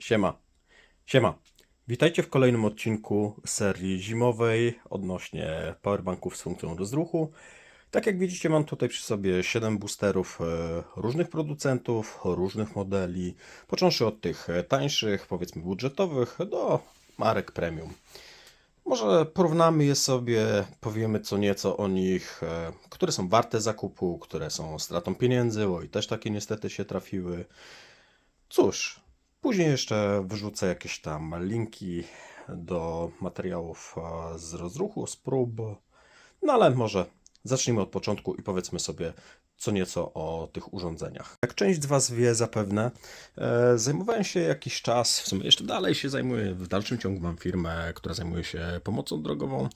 Siema. Siema. Witajcie w kolejnym odcinku serii zimowej odnośnie powerbanków z funkcją rozruchu. Tak jak widzicie, mam tutaj przy sobie 7 boosterów e, różnych producentów, różnych modeli, począwszy od tych e, tańszych, powiedzmy budżetowych, do marek premium. Może porównamy je sobie, powiemy co nieco o nich, e, które są warte zakupu, które są stratą pieniędzy, bo i też takie niestety się trafiły. Cóż, później jeszcze wrzucę jakieś tam linki do materiałów e, z rozruchu, z prób. No ale może zacznijmy od początku i powiedzmy sobie co nieco o tych urządzeniach. Jak część z Was wie zapewne, e, zajmowałem się jakiś czas, w sumie jeszcze dalej się zajmuję, w dalszym ciągu mam firmę, która zajmuje się pomocą drogową.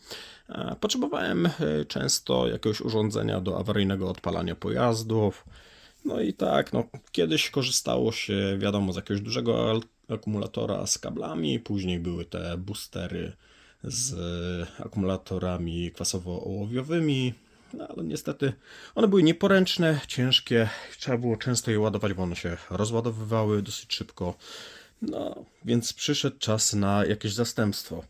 E, Potrzebowałem często jakiegoś urządzenia do awaryjnego odpalania pojazdów. No i tak, no, kiedyś korzystało się, wiadomo, z jakiegoś dużego akumulatora z kablami, później były te boostery z akumulatorami kwasowo-ołowiowymi, no ale niestety one były nieporęczne, ciężkie, trzeba było często je ładować, bo one się rozładowywały dosyć szybko. No, więc przyszedł czas na jakieś zastępstwo.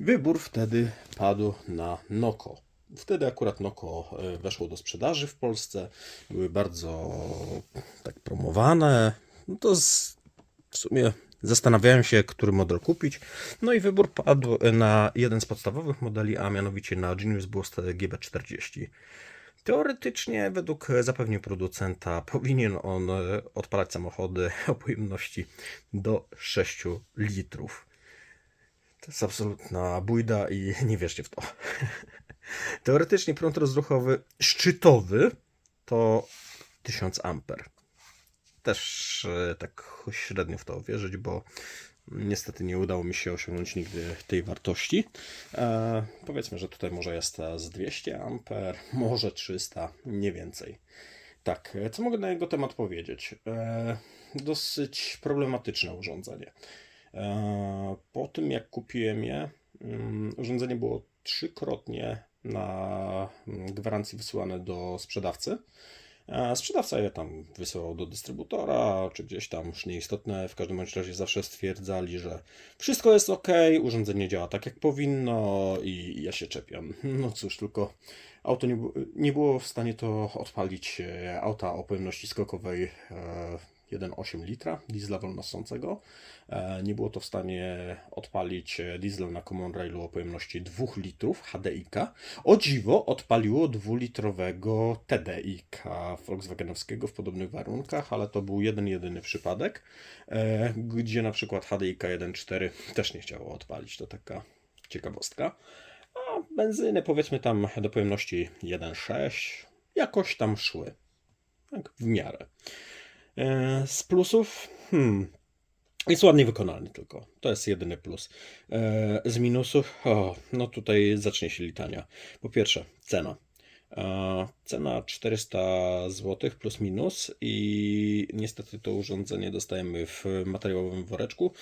Wybór wtedy padł na Noko. Wtedy akurat Noko e, weszło do sprzedaży w Polsce. Były bardzo tak promowane. No to z, w sumie zastanawiałem się, który model kupić. No i wybór padł na jeden z podstawowych modeli, a mianowicie na Genius Boost GB40. Teoretycznie, według zapewnień producenta, powinien on e, odpalać samochody o pojemności do 6 litrów. To jest absolutna bójda i nie wierzcie w to. Teoretycznie prąd rozruchowy szczytowy to 1000 amper. Też e, tak średnio w to wierzyć, bo niestety nie udało mi się osiągnąć nigdy tej wartości. E, powiedzmy, że tutaj może jest z 200 amper, może 300, nie więcej. Tak, e, co mogę na jego temat powiedzieć? E, dosyć problematyczne urządzenie. E, Po tym jak kupiłem je, mm, urządzenie było trzykrotnie na mm, gwarancji wysyłane do sprzedawcy. A Sprzedawca je tam wysyłał do dystrybutora, czy gdzieś tam, już nieistotne. W każdym bądź razie zawsze stwierdzali, że wszystko jest ok, urządzenie działa tak jak powinno i ja się czepiam. No cóż, tylko auto nie, nie było w stanie to odpalić e, auta o pojemności skokowej e, 1,8 litra diesla wolnosącego. E, Nie było to w stanie odpalić e, diesel na Common Railu o pojemności 2 litrów HDI-ka. O dziwo odpaliło dwulitrowego TDI-ka Volkswagenowskiego w podobnych warunkach, ale to był jeden jedyny przypadek, e, gdzie na przykład HDI-ka 1.4 też nie chciało odpalić. To taka ciekawostka. A benzyny powiedzmy tam do pojemności 1.6 jakoś tam szły. Tak, w miarę. E, Z plusów, hmm, jest ładnie wykonany tylko. To jest jedyny plus. E, Z minusów, o, no tutaj zacznie się litania. Po pierwsze, cena. E, Cena 400 zł plus minus i niestety to urządzenie dostajemy w materiałowym woreczku.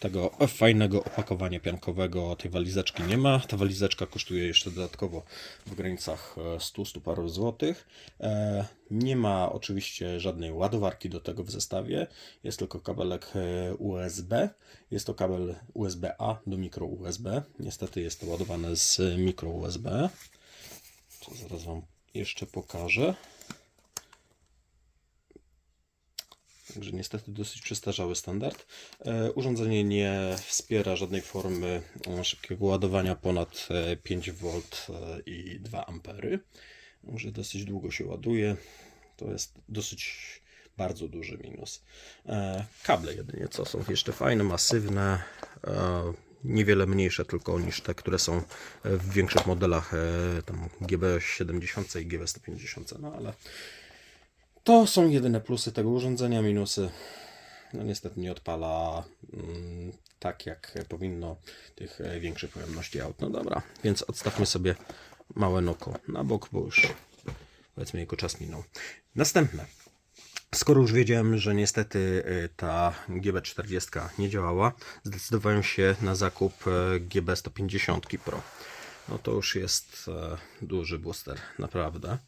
Tego fajnego opakowania piankowego tej walizeczki nie ma. Ta walizeczka kosztuje jeszcze dodatkowo w granicach e, 100-100 paru złotych. E, Nie ma oczywiście żadnej ładowarki do tego w zestawie. Jest tylko kabelek e, USB. Jest to kabel USB-A do mikro USB. Niestety jest to ładowane z mikro USB. Zaraz Wam jeszcze pokażę. Także niestety dosyć przestarzały standard. E, Urządzenie nie wspiera żadnej formy e, szybkiego ładowania ponad e, 5V e, i 2 A. Także dosyć długo się ładuje. To jest dosyć bardzo duży minus. Kable jedynie co są jeszcze fajne, masywne. E, Niewiele mniejsze tylko niż te, które są w większych modelach e, tam GB70 i GB150. No ale to są jedyne plusy tego urządzenia, minusy. No niestety nie odpala mm, tak jak powinno tych e, większych pojemności aut. No dobra, więc odstawmy sobie małe noko na bok, bo już powiedzmy jego czas minął. Następne. Skoro już wiedziałem, że niestety y, ta GB40 nie działała, zdecydowałem się na zakup y, GB150 Pro. No to już jest e, duży booster, naprawdę.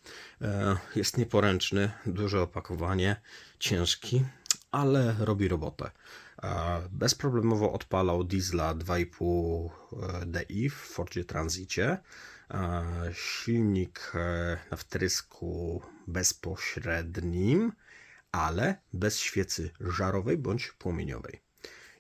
E, Jest nieporęczny, duże opakowanie, ciężki, ale robi robotę. e, bezproblemowo odpalał diesla 2,5 DI w Fordzie Transicie. Silnik na wtrysku bezpośrednim, ale bez świecy żarowej bądź płomieniowej.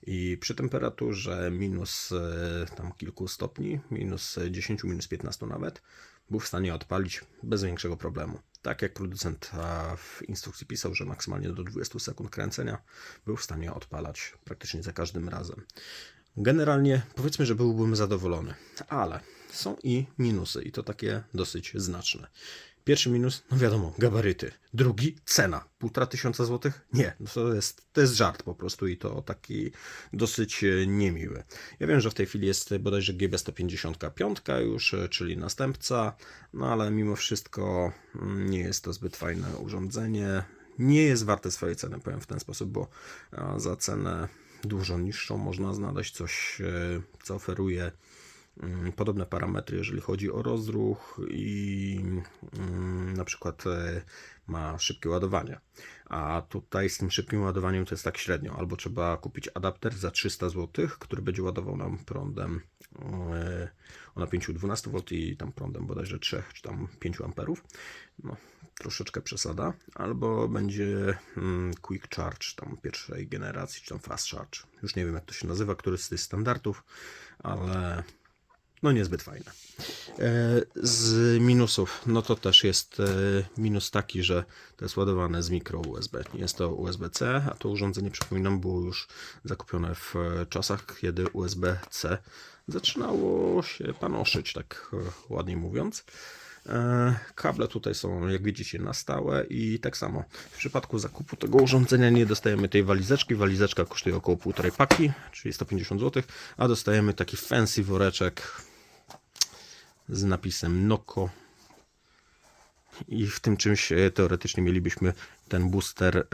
I przy temperaturze minus e, tam kilku stopni, minus 10, minus 15 nawet, był w stanie odpalić bez większego problemu. Tak jak producent w instrukcji pisał, że maksymalnie do 20 sekund kręcenia był w stanie odpalać praktycznie za każdym razem. Generalnie powiedzmy, że byłbym zadowolony, ale są i minusy, i to takie dosyć znaczne. Pierwszy minus, no wiadomo, gabaryty. Drugi, cena. Półtora tysiąca złotych? Nie, no to jest, to jest żart po prostu i to taki dosyć e, niemiły. Ja wiem, że w tej chwili jest bodajże GB155 już, e, czyli następca, no ale mimo wszystko mm, nie jest to zbyt fajne urządzenie. Nie jest warte swojej ceny, powiem w ten sposób, bo za cenę dużo niższą można znaleźć coś, e, co oferuje podobne parametry, jeżeli chodzi o rozruch i mm, na przykład e, ma szybkie ładowanie. A tutaj z tym szybkim ładowaniem to jest tak średnio. Albo trzeba kupić adapter za 300 zł, który będzie ładował nam prądem e, o napięciu 12 V i tam prądem bodajże 3 czy tam 5 amperów. No, troszeczkę przesada. Albo będzie mm, Quick Charge tam pierwszej generacji, czy tam Fast Charge. Już nie wiem jak to się nazywa, który z tych standardów, ale no niezbyt fajne. E, Z minusów, no to też jest e, minus taki, że to jest ładowane z mikro USB. Nie jest to USB-C, a to urządzenie, przypominam, było już zakupione w e, czasach, kiedy USB-C zaczynało się panoszyć, tak ładnie mówiąc. Kable tutaj są, jak widzicie, na stałe i tak samo w przypadku zakupu tego urządzenia nie dostajemy tej walizeczki. Walizeczka kosztuje około 1,5 paki, czyli 150 zł, a dostajemy taki fancy woreczek z napisem Noko. I w tym czymś e, teoretycznie mielibyśmy ten booster e,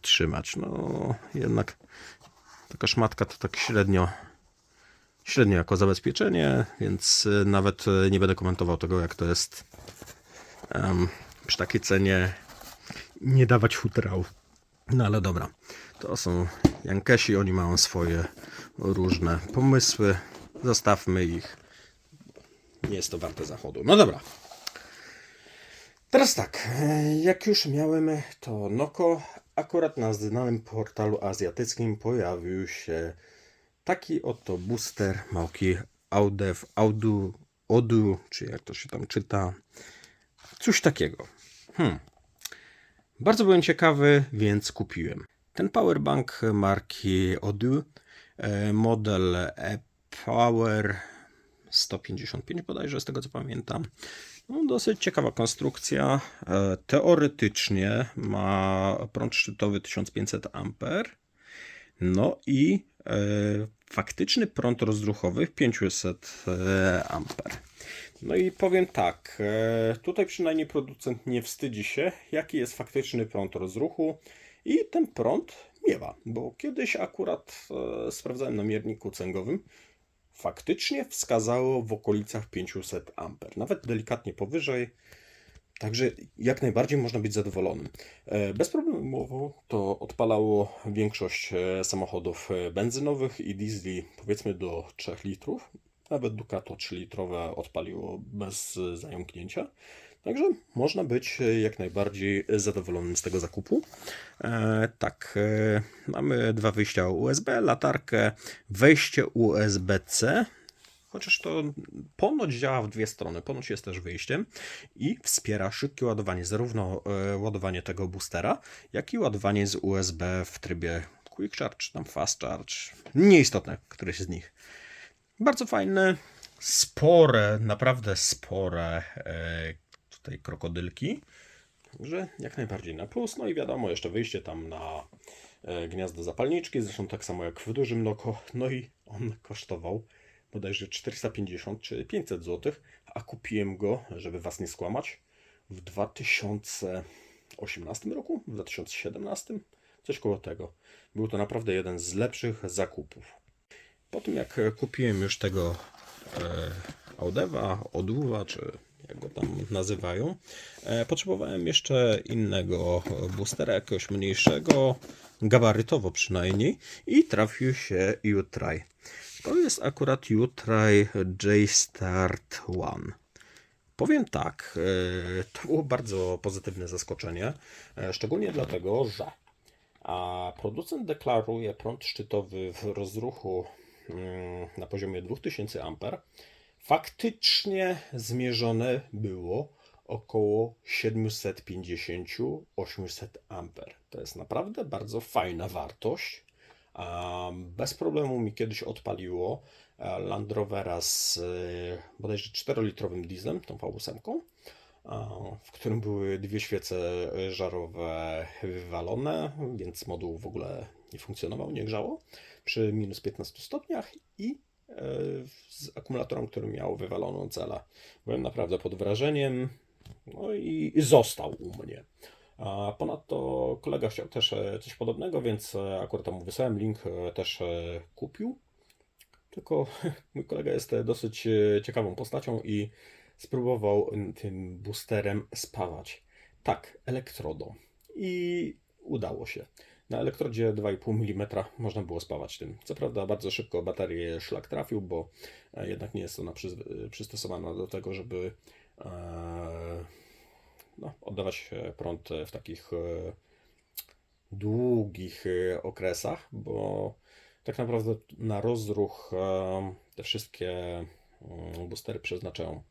trzymać. No jednak taka szmatka to tak średnio średnio jako zabezpieczenie, więc e, nawet e, nie będę komentował tego, jak to jest em, przy takiej cenie nie dawać futerału. No ale dobra, to są Jankesi, oni mają swoje różne pomysły. Zostawmy ich. Nie jest to warte zachodu. No dobra. Teraz tak, e, jak już miałem to Noko, akurat na znanym portalu azjatyckim pojawił się taki oto booster małki Audev Audu, Odu, czy jak to się tam czyta. Coś takiego. Hmm. Bardzo byłem ciekawy, więc kupiłem. Ten powerbank marki Odu, e, model e-Power 155 bodajże, z tego co pamiętam. No, dosyć ciekawa konstrukcja. E, Teoretycznie ma prąd szczytowy 1500 A. No i e, faktyczny prąd rozruchowy 500 A. No i powiem tak, e, tutaj przynajmniej producent nie wstydzi się, jaki jest faktyczny prąd rozruchu i ten prąd miewa, bo kiedyś akurat e, sprawdzałem na mierniku cęgowym, faktycznie wskazało w okolicach 500 A, nawet delikatnie powyżej. Także jak najbardziej można być zadowolonym. E, Bezproblemowo to odpalało większość e, samochodów e, benzynowych i diesli powiedzmy do 3 litrów. Nawet Ducato 3-litrowe odpaliło bez zająknięcia. Także można być e, jak najbardziej zadowolonym z tego zakupu. E, tak, e, mamy dwa wyjścia USB, latarkę, wejście USB-C. Chociaż to ponoć działa w dwie strony, ponoć jest też wyjściem i wspiera szybkie ładowanie, zarówno ładowanie tego boostera, jak i ładowanie z USB w trybie Quick Charge, czy tam Fast Charge. Nieistotne, któreś z nich. Bardzo fajne, spore, naprawdę spore e, tutaj krokodylki. Także jak najbardziej na plus. No i wiadomo, jeszcze wyjście tam na e, gniazdo zapalniczki, zresztą tak samo jak w dużym Noko. No i on kosztował bodajże 450 czy 500 zł, a kupiłem go, żeby Was nie skłamać, w 2018 roku, w 2017, coś koło tego. Był to naprawdę jeden z lepszych zakupów. Po tym jak kupiłem już tego e, Audewa, Oduwa, czy jak go tam nazywają, e, potrzebowałem jeszcze innego boostera, jakiegoś mniejszego, gabarytowo przynajmniej, i trafił się U-Try. To jest akurat U-Try J-Start One. Powiem tak, e, to było bardzo pozytywne zaskoczenie, e, szczególnie dlatego, że producent deklaruje prąd szczytowy w rozruchu mm, na poziomie 2000 A. Faktycznie zmierzone było około 750-800 A. To jest naprawdę bardzo fajna wartość. Bez problemu mi kiedyś odpaliło e, Land Rovera z e, bodajże 4-litrowym dieslem, tą V8, a, w którym były dwie świece żarowe wywalone, więc moduł w ogóle nie funkcjonował, nie grzało przy minus 15 stopniach i z akumulatorem, który miał wywaloną celę. Byłem naprawdę pod wrażeniem, no i został u mnie. A ponadto kolega chciał też e, coś podobnego, więc e, akurat mu wysłałem link, e, też kupił. Tylko mój kolega jest dosyć ciekawą postacią i spróbował tym boosterem spawać. Tak, elektrodą. I udało się. Na elektrodzie 2,5 mm można było spawać tym. Co prawda bardzo szybko baterię szlak trafił, bo e, jednak nie jest ona przyz- przystosowana do tego, żeby e, no, oddawać e, prąd e, w takich e, długich e, okresach, bo tak naprawdę na rozruch e, te wszystkie boostery przeznaczają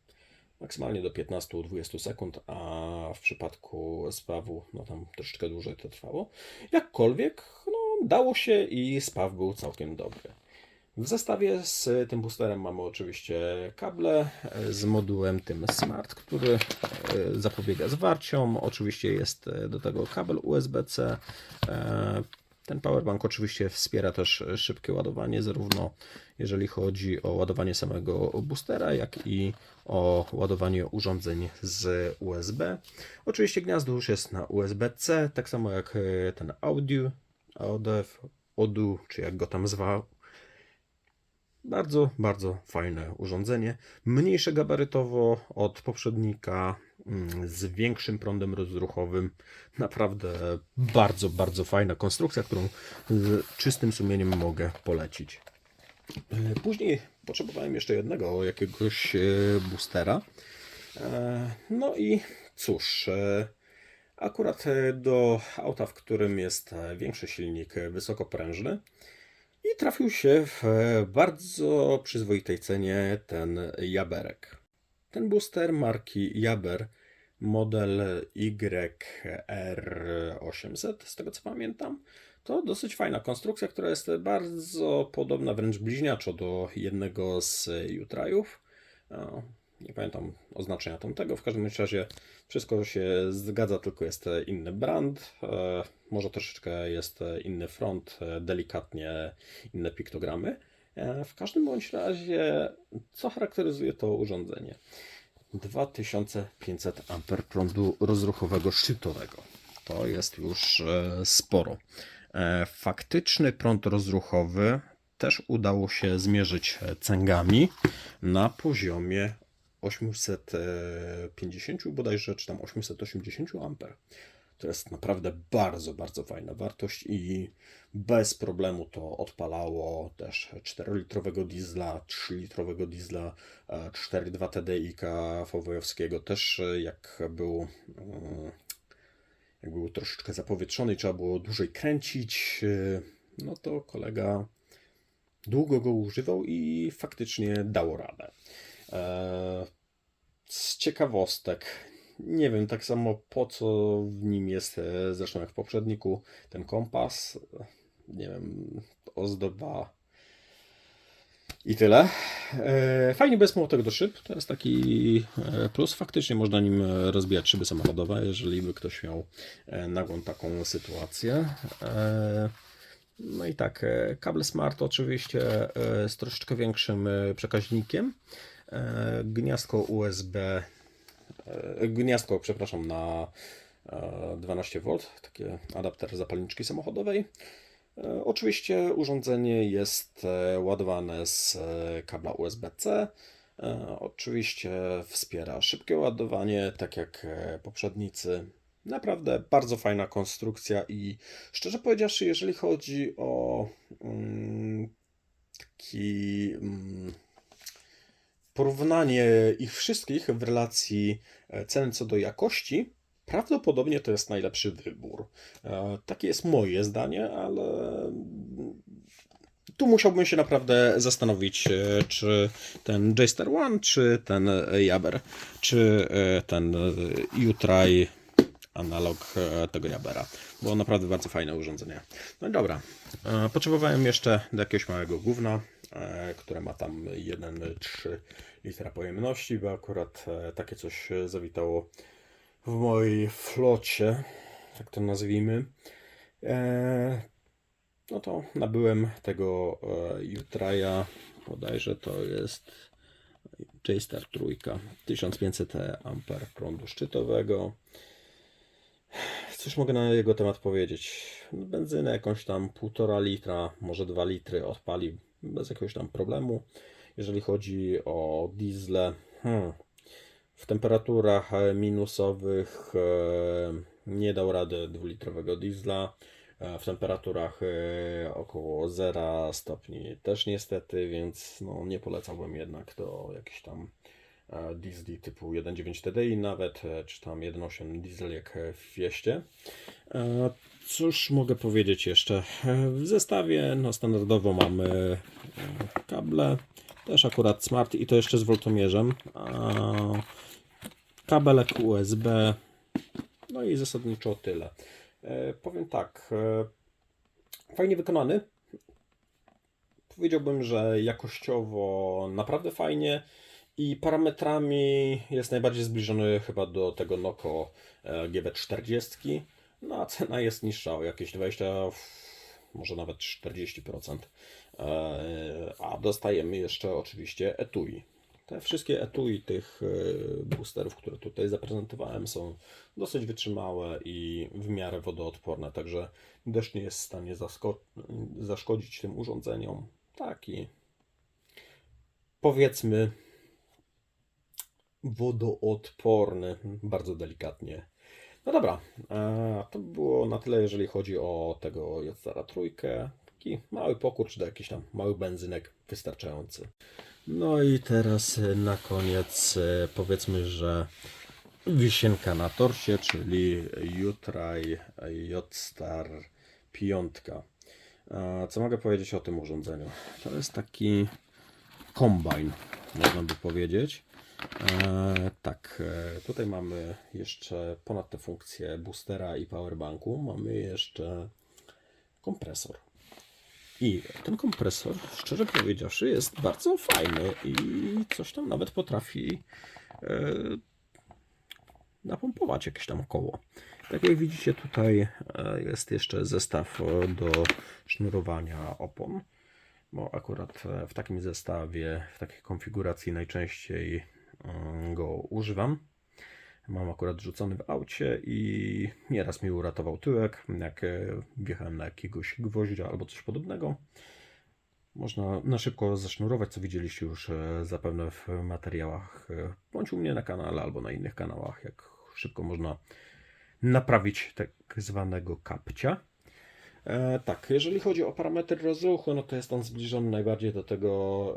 maksymalnie do 15-20 sekund, a w przypadku spawu no tam troszeczkę dłużej to trwało. Jakkolwiek no, dało się i spaw był całkiem dobry. W zestawie z tym boosterem mamy oczywiście kable e, z modułem tym Smart, który e, zapobiega zwarciom. Oczywiście jest e, do tego kabel USB-C. E, Ten powerbank oczywiście wspiera też szybkie ładowanie, zarówno jeżeli chodzi o ładowanie samego boostera, jak i o ładowanie urządzeń z USB. Oczywiście gniazdo już jest na USB-C, tak samo jak e, ten audio, AUDF, ODU, czy jak go tam zwał. Bardzo, bardzo fajne urządzenie. Mniejsze gabarytowo od poprzednika, z większym prądem rozruchowym. Naprawdę bardzo, bardzo fajna konstrukcja, którą z czystym sumieniem mogę polecić. E, Później potrzebowałem jeszcze jednego jakiegoś e, boostera. E, No i cóż, akurat do auta, w którym jest większy silnik wysokoprężny, i trafił się w bardzo przyzwoitej cenie ten Jaberek. Ten booster marki Jaber, model YR800, z tego co pamiętam, to dosyć fajna konstrukcja, która jest bardzo podobna, wręcz bliźniaczo do jednego z Jutrajów. E, Nie pamiętam oznaczenia tamtego. W każdym razie wszystko się zgadza, tylko jest inny brand. e, Może troszeczkę jest inny front, e, delikatnie inne piktogramy. E, W każdym bądź razie, co charakteryzuje to urządzenie? 2500 A prądu rozruchowego szczytowego. To jest już e, sporo. E, Faktyczny prąd rozruchowy też udało się zmierzyć e, cęgami na poziomie 850 bodajże, czy tam 880 A. To jest naprawdę bardzo, bardzo fajna wartość i bez problemu to odpalało też 4-litrowego diesla, 3-litrowego diesla, e, 4.2 TDI VW-owskiego też jak był jak był troszeczkę zapowietrzony trzeba było dłużej kręcić, no to kolega długo go używał i faktycznie dało radę. Z ciekawostek, nie wiem tak samo po co w nim jest, e, zresztą jak w poprzedniku, ten kompas. Nie wiem, ozdoba i tyle. E, Fajnie bez młotek do szyb, to jest taki e, plus. Faktycznie można nim rozbijać szyby samochodowe, jeżeli by ktoś miał nagłą taką sytuację. No i tak, kable Smart oczywiście z troszeczkę większym przekaźnikiem. Gniazdko USB, gniazdko, przepraszam, na e, 12V, takie adapter zapalniczki samochodowej. E, Oczywiście urządzenie jest e, ładowane z e, kabla USB-C. E, Oczywiście wspiera szybkie ładowanie, tak jak e, poprzednicy. Naprawdę bardzo fajna konstrukcja i szczerze powiedziawszy, jeżeli chodzi o mm, taki mm, porównanie ich wszystkich w relacji e, ceny co do jakości, prawdopodobnie to jest najlepszy wybór. E, Takie jest moje zdanie, ale tu musiałbym się naprawdę zastanowić, e, czy ten J-Star One, czy ten Jaber, czy ten U-Try analog tego Jabera. Było naprawdę bardzo fajne urządzenie. No i dobra. Potrzebowałem jeszcze do jakiegoś małego gówna, które ma tam 1,3 litra pojemności, bo akurat e, takie coś e, zawitało w mojej flocie, tak to nazwijmy. E, no to nabyłem tego e, Utraja, bodajże to jest J-Star trójka, 1500 amper prądu szczytowego. Cóż mogę na jego temat powiedzieć? Benzynę jakąś tam 1,5 litra, może 2 litry odpali bez jakiegoś tam problemu. Jeżeli chodzi o diesle, hmm, w temperaturach e, minusowych e, nie dał rady 2-litrowego diesla. E, W temperaturach około 0 stopni też niestety, więc no, nie polecałbym jednak do jakichś tam diesli typu 1.9 TDI nawet, e, czy tam 1.8 diesel jak e, w Fieście. E, Cóż mogę powiedzieć jeszcze? E, W zestawie no, standardowo mamy e, kable, też akurat smart i to jeszcze z woltomierzem. Kabelek USB, no i zasadniczo tyle. E, powiem tak, e, fajnie wykonany. Powiedziałbym, że jakościowo naprawdę fajnie i parametrami jest najbardziej zbliżony chyba do tego Noco e, GW40. No a cena jest niższa o jakieś 20, może nawet 40%. E, A dostajemy jeszcze oczywiście etui. Te wszystkie etui tych e, boosterów, które tutaj zaprezentowałem, są dosyć wytrzymałe i w miarę wodoodporne, także deszcz nie jest w stanie zaszkodzić tym urządzeniom. Taki powiedzmy wodoodporny, bardzo delikatnie. No dobra, e, to by było na tyle, jeżeli chodzi o tego Jotara trójkę. Taki mały pokurcz do jakiś tam mały benzynek wystarczający. No i teraz e, na koniec e, powiedzmy, że wisienka na torcie, czyli Jutraj Jotstar piątka. Co mogę powiedzieć o tym urządzeniu? To jest taki kombajn, można by powiedzieć. E, tak, e, tutaj mamy jeszcze ponad te funkcje boostera i powerbanku, mamy jeszcze kompresor. I ten kompresor, szczerze powiedziawszy, jest bardzo fajny i coś tam nawet potrafi e, napompować jakieś tam koło. Tak jak widzicie, tutaj e, jest jeszcze zestaw do sznurowania opon. Bo akurat w takim zestawie, w takiej konfiguracji najczęściej go używam. Mam akurat rzucony w aucie i nieraz mi uratował tyłek, jak e, wjechałem na jakiegoś gwoździa albo coś podobnego. Można na szybko zasznurować, co widzieliście już e, zapewne w materiałach, e, bądź u mnie na kanale albo na innych kanałach, jak szybko można naprawić tak zwanego kapcia. E, tak, jeżeli chodzi o parametry rozruchu, no to jest on zbliżony najbardziej do tego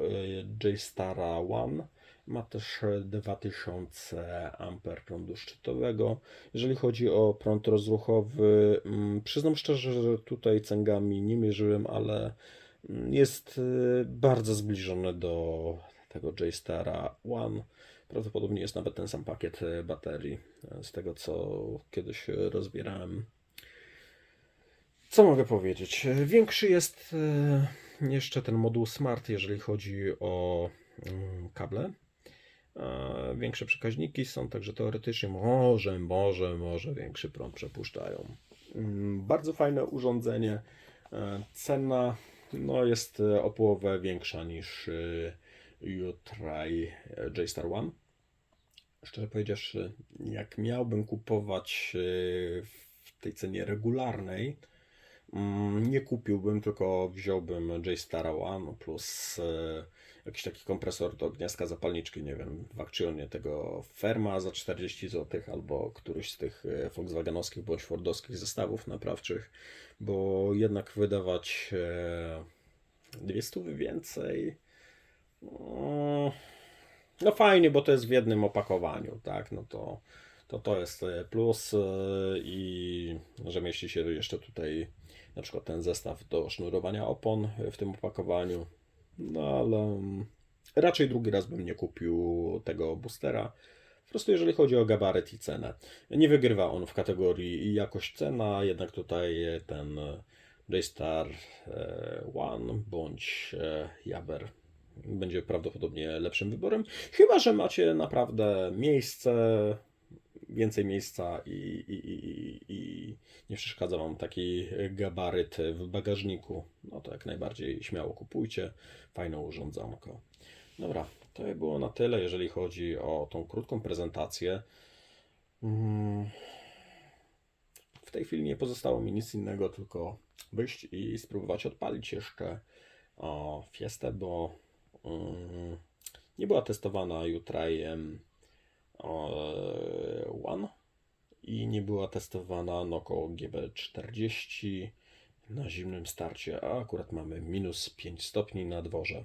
J-Stara One. Ma też e, 2000 A prądu szczytowego. Jeżeli chodzi o prąd rozruchowy, mm, przyznam szczerze, że tutaj cęgami nie mierzyłem, ale mm, jest e, bardzo zbliżony do tego J-Stara One. Prawdopodobnie jest nawet ten sam pakiet e, baterii, e, z tego co kiedyś rozbierałem. Co mogę powiedzieć? Większy jest jeszcze ten moduł Smart, jeżeli chodzi o mm, kable. E, Większe przekaźniki są, także teoretycznie może, może, może większy prąd przepuszczają. Mm, Bardzo fajne urządzenie. E, Cena no, jest e, o połowę większa niż U-Try J-Star One. Szczerze powiedziawszy, jak miałbym kupować w tej cenie regularnej, Mm, Nie kupiłbym, tylko wziąłbym J-Stara One plus jakiś taki kompresor do gniazdka zapalniczki, nie wiem, w Actionie tego Ferma za 40 zł albo któryś z tych e, Volkswagenowskich bądź Fordowskich zestawów naprawczych, bo jednak wydawać e, 200 więcej. mm, No fajnie, bo to jest w jednym opakowaniu, tak? No to to, to jest e, plus e, i że mieści się jeszcze tutaj na przykład ten zestaw do sznurowania opon w tym opakowaniu. No ale mm, raczej drugi raz bym nie kupił tego boostera. Po prostu jeżeli chodzi o gabaryt i cenę. Nie wygrywa on w kategorii jakość cena, jednak tutaj ten J-Star e, One bądź e, Jaber będzie prawdopodobnie lepszym wyborem. Chyba, że macie naprawdę miejsce, więcej miejsca i, i, i, i nie przeszkadza Wam taki gabaryt w bagażniku, no to jak najbardziej śmiało kupujcie. Fajne urządzonko. Dobra, to by było na tyle, jeżeli chodzi o tą krótką prezentację. Mm. W tej chwili nie pozostało mi nic innego, tylko wyjść i spróbować odpalić jeszcze Fiestę, bo mm, nie była testowana Jutrajem One i nie była testowana Noko GB40 na zimnym starcie, a akurat mamy minus 5 stopni na dworze,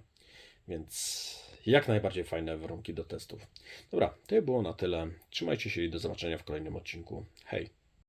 więc jak najbardziej fajne warunki do testów. Dobra, to było na tyle. Trzymajcie się i do zobaczenia w kolejnym odcinku. Hej!